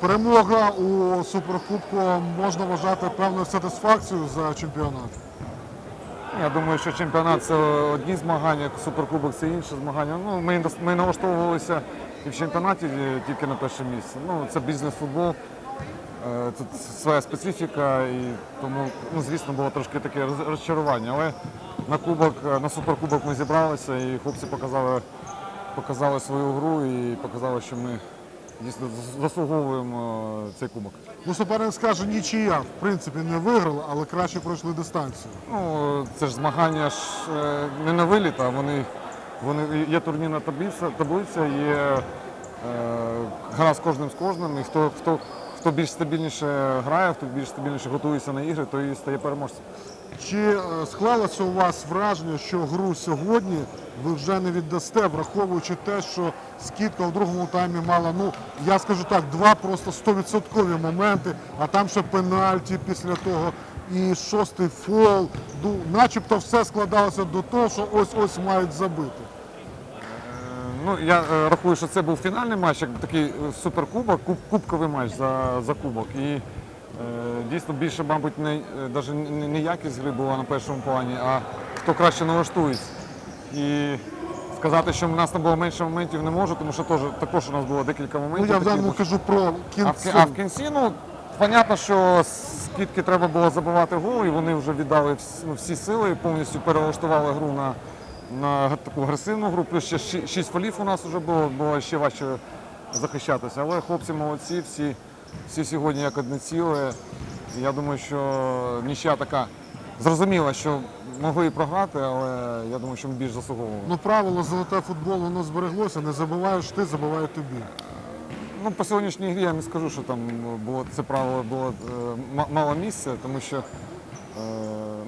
Перемога у суперкубку можна вважати певною сатисфакцією за чемпіонат. Я думаю, що чемпіонат це одні змагання, суперкубок це інші змагання. Ну, ми, ми налаштовувалися і в чемпіонаті е, тільки на перше місце. Ну, це бізнес-футбол, е, тут своя специфіка, і тому, ну, звісно, було трошки таке розчарування. Але на кубок, е, на суперкубок ми зібралися і хлопці показали, показали свою гру і показали, що ми дійсно заслуговуємо е, цей кубок. Ну, суперник скаже нічия, в принципі, не виграли, але краще пройшли дистанцію. Ну, це ж змагання ж е, не на виліт, а вони, вони є турнірна таблиця, таблиця є е, гра з кожним з кожним. І хто, хто, хто більш стабільніше грає, хто більш стабільніше готується на ігри, той і стає переможцем. Чи е, склалося у вас враження, що гру сьогодні ви вже не віддасте, враховуючи те, що скидка в другому таймі мала, ну я скажу так, два просто 100% моменти, а там ще пенальті після того і шостий фол. Ну, начебто все складалося до того, що ось ось мають забити. Ну, я е, рахую, що це був фінальний матч, як такий е, суперкубок, куб, кубковий матч за, за кубок. І е, дійсно більше, мабуть, не, навіть не якість гри була на першому плані, а хто краще налаштується. І сказати, що в нас не було менше моментів, не можу, тому що теж, також у нас було декілька Ну моментів. я в даному кажу про а, в, кінці. кі- а в кінці, ну, понятно, що скидки треба було забивати гол, і вони вже віддали всі, ну, всі сили, повністю перелаштували гру на, на таку агресивну гру. Плюс ще ші- шість фолів у нас вже було, було ще важче захищатися. Але хлопці молодці, всі, всі сьогодні як одне ціле. Я думаю, що нічия така зрозуміла, що могли і програти, але я думаю, що ми більш заслуговували. Ну правило золоте футболу воно збереглося, не забуваєш ти, забуває тобі. Ну, по сьогоднішній грі я не скажу, що там було це правило було е, мало місця, тому що е,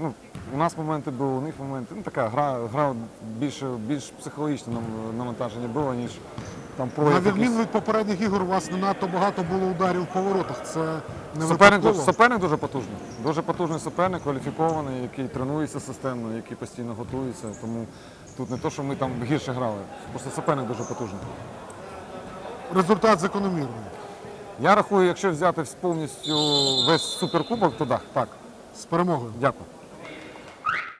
ну, у нас моменти були, у них моменти. Ну, така гра, гра більше, більш психологічне навантаження було, ніж там На відміну від попередніх ігор, у вас не надто багато було ударів в поворотах. Це не Суперник, випадково. суперник дуже потужний. Дуже потужний суперник, кваліфікований, який тренується системно, який постійно готується. Тому тут не то, що ми там гірше грали. Просто суперник дуже потужний. Результат закономірний. Я рахую, якщо взяти повністю весь суперкубок, то так, так. З перемогою. Дякую.